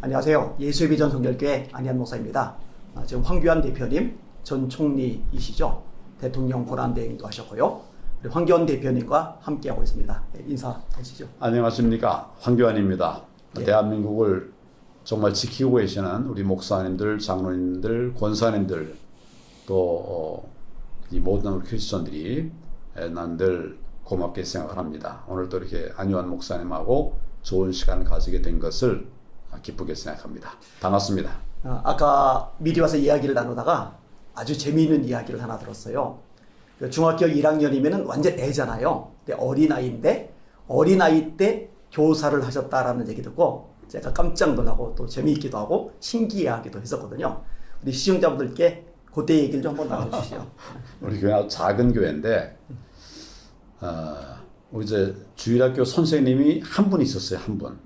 안녕하세요. 예수의 비전 성결교회 안희한 목사입니다. 아, 지금 황교안 대표님 전 총리이시죠. 대통령 권한 대행도 하셨고요. 우리 황교안 대표님과 함께하고 있습니다. 네, 인사하시죠. 안녕하십니까 황교안입니다. 예. 대한민국을 정말 지키고 계시는 우리 목사님들, 장로님들, 권사님들 또 이 모든 우리 크리스천들이 난늘 고맙게 생각을 합니다. 오늘 또 이렇게 안유한 목사님하고 좋은 시간을 가지게 된 것을 기쁘게 생각합니다. 반갑습니다. 아, 아까 미리 와서 이야기를 나누다가 아주 재미있는 이야기를 하나 들었어요. 그 중학교 1학년이면 완전 애잖아요. 근데 어린아이인데 어린아이 때 교사를 하셨다라는 얘기 듣고 제가 깜짝 놀라고 또 재미있기도 하고 신기해하기도 했었거든요. 우리 시청자분들께 그때 얘기를 좀 한번 나눠주시죠. 우리 교회 작은 교회인데 어, 이제 주일학교 선생님이 한 분 있었어요 한 분.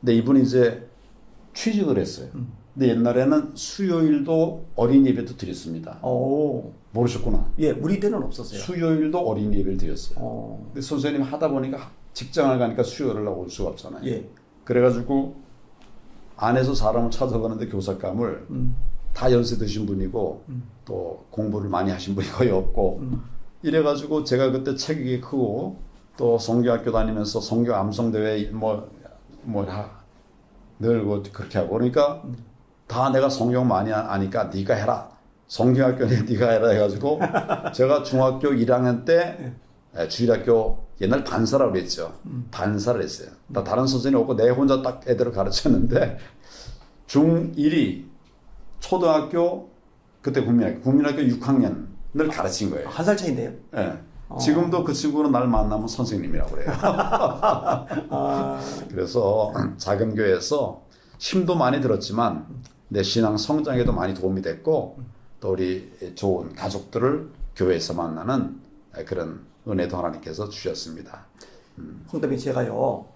근데 이분이 이제 취직을 했어요. 근데 옛날에는 수요일도 어린 예배도 드렸습니다. 오, 모르셨구나. 예, 우리 때는 없었어요. 수요일도 어린 예배를 드렸어요. 어, 근데 선생님 하다 보니까 직장을 가니까 수요일을 올 수가 없잖아요. 예, 그래가지고 안에서 사람을 찾아가는데 교사감을 음, 다 연세 드신 분이고 또 공부를 많이 하신 분이 거의 없고 이래가지고 제가 그때 체격이 크고 또 성교학교 다니면서 성교 암송 대회 뭐 뭐야 늘고 그렇게 하고 그러니까 다 내가 성경 많이 아- 아니까 네가 해라 성교학교는 네가 해라 해가지고 제가 중학교 1학년 때 에, 주일학교 옛날 반사라고 그랬죠 반사를 했어요 나 다른 선생님 없고 내 혼자 딱 애들을 가르쳤는데 중1이 초등학교 그때 국민학교 국민학교 6학년을 가르친 거예요. 한 살 차인데요. 예. 지금도 그 친구는 날 만나면 선생님이라고 그래요. 아, 그래서 작은 교회에서 힘도 많이 들었지만 내 신앙 성장에도 많이 도움이 됐고 또 우리 좋은 가족들을 교회에서 만나는 그런 은혜도 하나님께서 주셨습니다. 홍대민 제가요,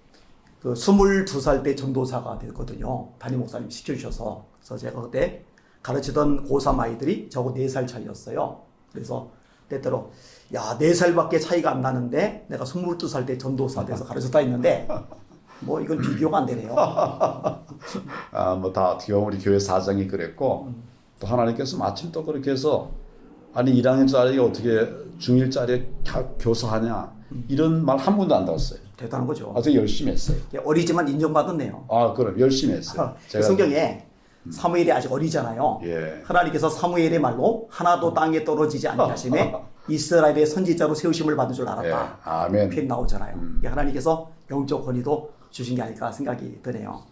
그 22살 때 전도사가 됐거든요. 담임 목사님 시켜주셔서. 그래서 제가 그때 가르치던 고3 아이들이 저하고 4살 차이였어요. 그래서 때때로, 야, 4살밖에 차이가 안 나는데 내가 22살 때 전도사 돼서 가르쳤다 했는데, 뭐 이건 비교가 안 되네요. 아, 뭐 다 어떻게 보면 우리 교회 사장이 그랬고 또 하나님께서 마침 또 그렇게 해서 아니 1학년짜리 어떻게 중1짜리 교사하냐 이런 말 한 번도 안 들었어요. 대단한 거죠. 아주 열심히 했어요. 어리지만 인정받았네요. 아, 그럼 열심히 했어요. 그 성경에 사무엘이 아직 어리잖아요. 예. 하나님께서 사무엘의 말로 하나도 땅에 떨어지지 않게 하심에 이스라엘의 선지자로 세우심을 받은 줄 알았다. 예. 아멘. 표현 나오잖아요. 이게 하나님께서 영적 권위도 주신 게 아닐까 생각이 드네요.